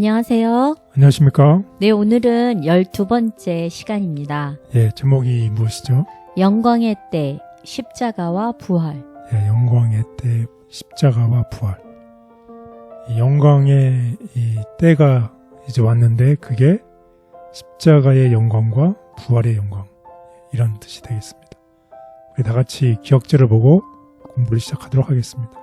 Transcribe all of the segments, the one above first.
안녕하세요. 안녕하십니까? 네, 오늘은 12번째 시간입니다. 예, 제목이 무엇이죠? 영광의 때, 십자가와 부활. 예, 영광의 때 십자가와 부활. 이 영광의 이 때가 이제 왔는데 그게 십자가의 영광과 부활의 영광 이런 뜻이 되겠습니다. 우리 다 같이 기억절을 보고 공부를 시작하도록 하겠습니다.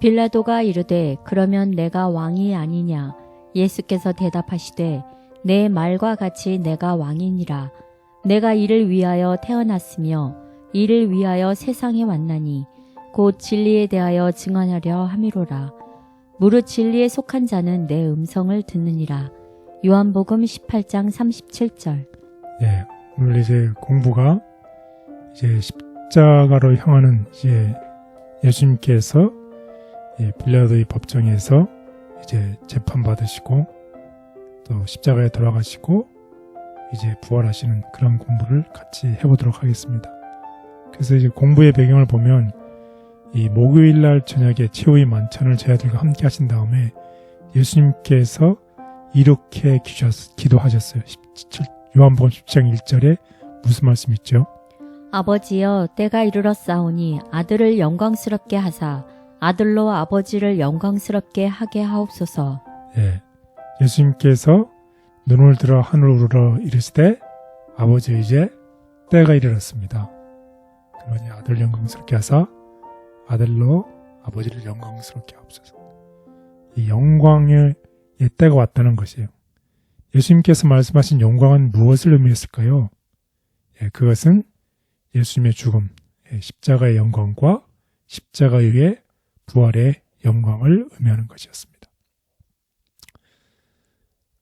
빌라도가 이르되 그러면 내가 왕이 아니냐? 예수께서 대답하시되 내 말과 같이 내가 왕이니라. 내가 이를 위하여 태어났으며 이를 위하여 세상에 왔나니 곧 진리에 대하여 증언하려 함이로라. 무릇 진리에 속한 자는 내 음성을 듣느니라. 요한복음 18장 37절. 예, 오늘 이제 공부가 이제 십자가로 향하는 이제 예수님께서 예, 빌라도의 법정에서 이제 재판 받으시고 또 십자가에 돌아가시고 이제 부활하시는 그런 공부를 같이 해보도록 하겠습니다. 그래서 이제 공부의 배경을 보면 이 목요일 날 저녁에 최후의 만찬을 제자들과 함께 하신 다음에 예수님께서 이렇게 기도하셨- 기도하셨어요. 17, 요한복음 10장 1절에 무슨 말씀 있죠? 아버지여 때가 이르렀사오니 아들을 영광스럽게 하사 아들로 아버지를 영광스럽게 하게 하옵소서. 예. 예수님께서 눈을 들어 하늘을 우러 이르시되 아버지 이제 때가 이르렀습니다. 그러니 아들 영광스럽게 하사 아들로 아버지를 영광스럽게 하옵소서. 이 영광의 예, 때가 왔다는 것이에요. 예수님께서 말씀하신 영광은 무엇을 의미했을까요? 예, 그것은 예수님의 죽음, 예, 십자가의 영광과 십자가의 부활의 영광을 의미하는 것이었습니다.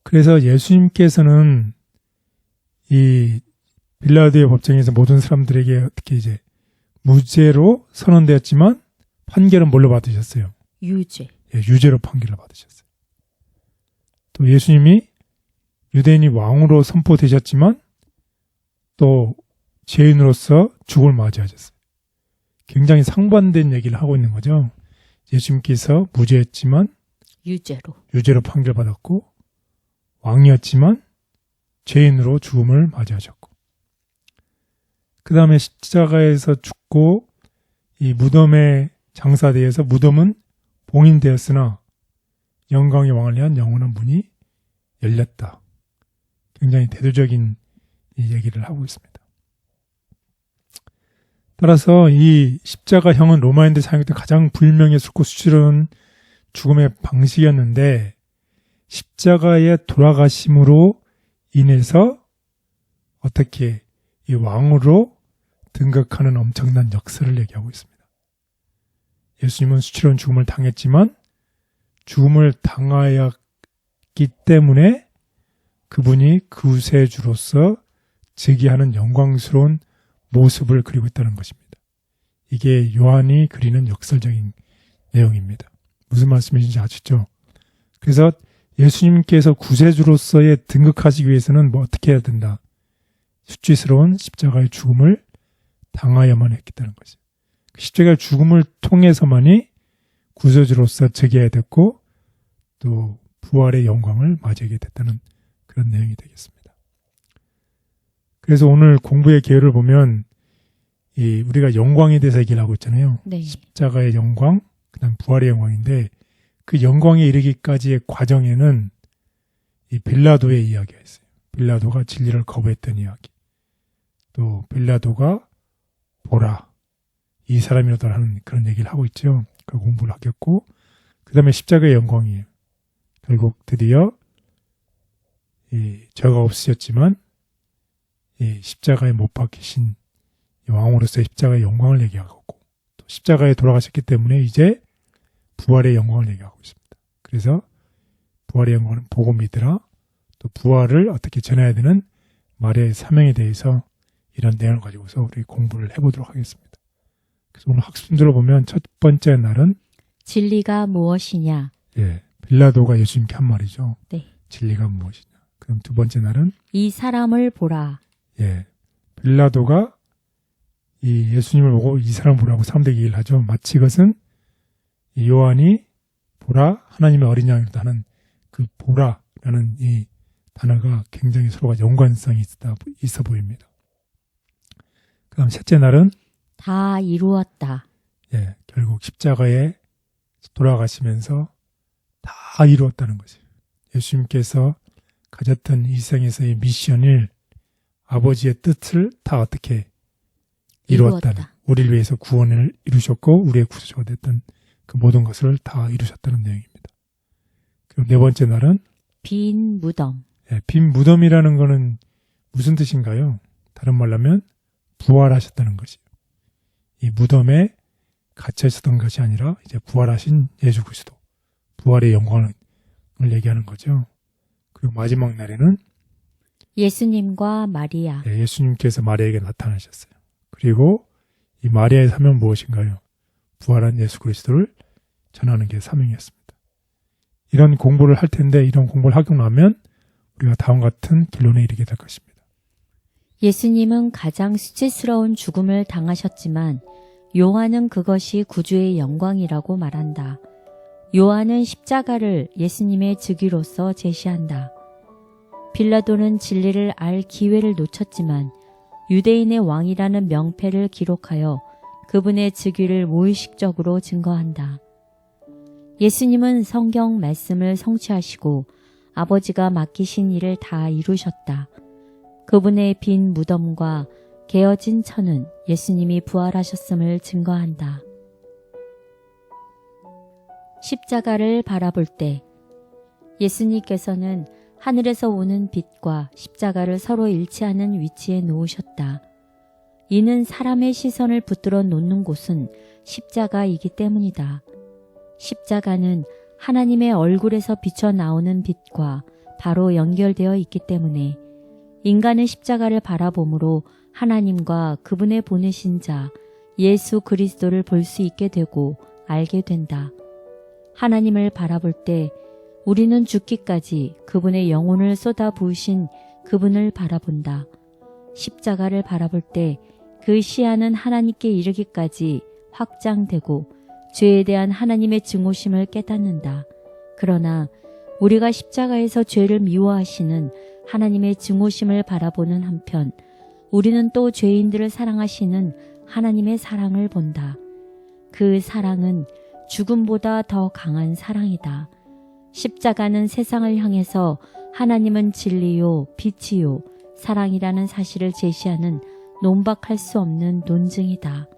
그래서 예수님께서는 이 빌라드의 법정에서 모든 사람들에게 어떻게 이제 무죄로 선언되었지만 판결은 뭘로 받으셨어요? 유죄. 예, 유죄로 판결을 받으셨어요. 또 예수님이 유대인이 왕으로 선포되셨지만 또 죄인으로서 죽음을 맞이하셨어요. 굉장히 상반된 얘기를 하고 있는 거죠. 예수님께서 무죄였지만 유죄로. 유죄로 판결받았고 왕이었지만 죄인으로 죽음을 맞이하셨고 그 다음에 십자가에서 죽고 이 무덤에 장사되어서 무덤은 봉인되었으나 영광의 왕을 위한 영원한 문이 열렸다. 굉장히 대도적인 이 얘기를 하고 있습니다. 따라서 이 십자가형은 로마인들 사용했던 가장 불명예스럽고 수치스러운 죽음의 방식이었는데 십자가에 돌아가심으로 인해서 어떻게 이 왕으로 등극하는 엄청난 역사를 얘기하고 있습니다. 예수님은 수치로운 죽음을 당했지만 죽음을 당하였기 때문에 그분이 구세주로서 즉위하는 영광스러운 모습을 그리고 있다는 것입니다. 이게 요한이 그리는 역설적인 내용입니다. 무슨 말씀인지 아시죠? 그래서 예수님께서 구세주로서의 등극하시기 위해서는 뭐 어떻게 해야 된다? 수치스러운 십자가의 죽음을 당하여만 했겠다는 거죠. 그 십자가의 죽음을 통해서만이 구세주로서 즉위해야 됐고 또 부활의 영광을 맞이하게 됐다는 그런 내용이 되겠습니다. 그래서 오늘 공부의 계율을 보면 이 우리가 영광에 대해서 얘기를 하고 있잖아요. 네. 십자가의 영광, 그다음 부활의 영광인데 그 영광에 이르기까지의 과정에는 이 빌라도의 이야기가 있어요. 빌라도가 진리를 거부했던 이야기. 또 빌라도가 보라 이 사람이로다 하는 그런 얘기를 하고 있죠. 그 공부를 하겠고 그 다음에 십자가의 영광이에요. 결국 드디어 이 저가 없으셨지만 이 십자가에 못 박히신 이 왕으로서의 십자가의 영광을 얘기하고 또 십자가에 돌아가셨기 때문에 이제 부활의 영광을 얘기하고 있습니다. 그래서 부활의 영광은 복음이더라. 또 부활을 어떻게 전해야 되는 말의 사명에 대해서 이런 내용을 가지고서 우리 공부를 해보도록 하겠습니다. 그래서 오늘 학습들을 보면 첫 번째 날은 진리가 무엇이냐? 예, 빌라도가 예수님께 한 말이죠. 네. 진리가 무엇이냐. 그럼 두 번째 날은 이 사람을 보라. 예, 빌라도가 이 예수님을 보고 이 사람 보라고 사람들에게 얘기를 하죠. 마치 이것은 이 요한이 보라 하나님의 어린 양이다 하는 그 보라라는 이 단어가 굉장히 서로가 연관성이 있다, 있어 보입니다. 그 다음 셋째 날은 다 이루었다. 예, 결국 십자가에 돌아가시면서 다 이루었다는 거죠. 예수님께서 가졌던 이 생에서의 미션을 아버지의 뜻을 다 어떻게 이루었다는 이루었다. 우리를 위해서 구원을 이루셨고 우리의 구속주가 됐던 그 모든 것을 다 이루셨다는 내용입니다. 그리고 네 번째 날은 빈 무덤. 예, 빈 무덤이라는 거는 무슨 뜻인가요? 다른 말로 하면 부활하셨다는 것이에요. 이 무덤에 갇혀 있었던 것이 아니라 이제 부활하신 예수 그리스도 부활의 영광을 얘기하는 거죠. 그리고 마지막 날에는 예수님과 마리아. 예, 예수님께서 마리아에게 나타나셨어요. 그리고 이 마리아의 사명은 무엇인가요? 부활한 예수 그리스도를 전하는 게 사명이었습니다. 이런 공부를 할 텐데 이런 공부를 하고 나면 우리가 다음 같은 결론에 이르게 될 것입니다. 예수님은 가장 수치스러운 죽음을 당하셨지만 요한은 그것이 구주의 영광이라고 말한다. 요한은 십자가를 예수님의 즉위로서 제시한다. 빌라도는 진리를 알 기회를 놓쳤지만 유대인의 왕이라는 명패를 기록하여 그분의 즉위를 무의식적으로 증거한다. 예수님은 성경 말씀을 성취하시고 아버지가 맡기신 일을 다 이루셨다. 그분의 빈 무덤과 개어진 천은 예수님이 부활하셨음을 증거한다. 십자가를 바라볼 때 예수님께서는 하늘에서 오는 빛과 십자가를 서로 일치하는 위치에 놓으셨다. 이는 사람의 시선을 붙들어 놓는 곳은 십자가이기 때문이다. 십자가는 하나님의 얼굴에서 비쳐 나오는 빛과 바로 연결되어 있기 때문에 인간은 십자가를 바라봄으로 하나님과 그분의 보내신 자 예수 그리스도를 볼 수 있게 되고 알게 된다. 하나님을 바라볼 때 우리는 죽기까지 그분의 영혼을 쏟아 부으신 그분을 바라본다. 십자가를 바라볼 때 그 시야는 하나님께 이르기까지 확장되고 죄에 대한 하나님의 증오심을 깨닫는다. 그러나 우리가 십자가에서 죄를 미워하시는 하나님의 증오심을 바라보는 한편 우리는 또 죄인들을 사랑하시는 하나님의 사랑을 본다. 그 사랑은 죽음보다 더 강한 사랑이다. 십자가는 세상을 향해서 하나님은 진리요, 빛이요, 사랑이라는 사실을 제시하는 논박할 수 없는 논증이다.